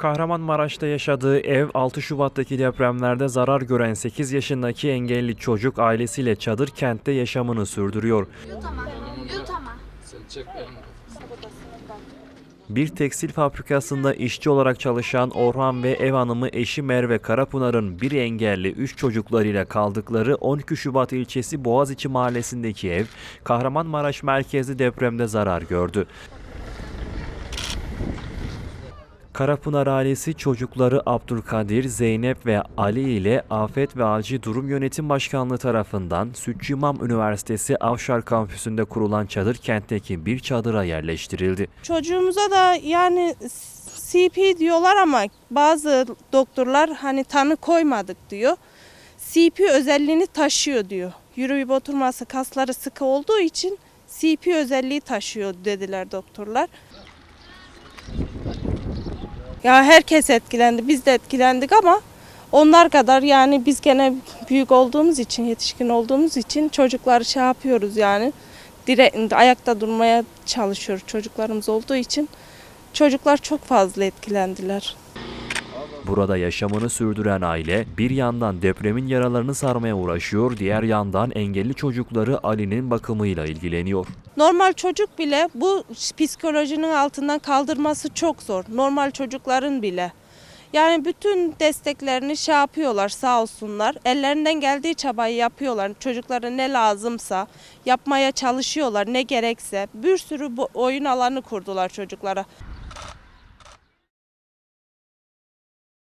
Kahramanmaraş'ta yaşadığı ev 6 Şubat'taki depremlerde zarar gören 8 yaşındaki engelli çocuk ailesiyle çadır kentte yaşamını sürdürüyor. Bir tekstil fabrikasında işçi olarak çalışan Orhan ve ev hanımı eşi Merve Karapınar'ın bir engelli 3 çocuklarıyla kaldıkları 12 Şubat ilçesi Boğaziçi mahallesindeki ev Kahramanmaraş merkezli depremde zarar gördü. Karapınar ailesi çocukları Abdülkadir, Zeynep ve Ali ile Afet ve Acil Durum Yönetim Başkanlığı tarafından Sütçü İmam Üniversitesi Avşar kampüsünde kurulan çadır kentteki bir çadıra yerleştirildi. Çocuğumuza da yani CP diyorlar ama bazı doktorlar hani tanı koymadık diyor. CP özelliğini taşıyor diyor. Yürüyüp oturması kasları sıkı olduğu için CP özelliği taşıyor dediler doktorlar. Ya herkes etkilendi, biz de etkilendik ama onlar kadar yani biz gene büyük olduğumuz için, yetişkin olduğumuz için çocukları şey yapıyoruz yani. Dire, ayakta durmaya çalışıyoruz çocuklarımız olduğu için. Çocuklar çok fazla etkilendiler. Burada yaşamını sürdüren aile bir yandan depremin yaralarını sarmaya uğraşıyor, diğer yandan engelli çocukları Ali'nin bakımıyla ilgileniyor. Normal çocuk bile bu psikolojinin altından kaldırması çok zor. Normal çocukların bile. Yani bütün desteklerini şey yapıyorlar sağ olsunlar. Ellerinden geldiği çabayı yapıyorlar. Çocuklara ne lazımsa yapmaya çalışıyorlar ne gerekse. Bir sürü oyun alanı kurdular çocuklara.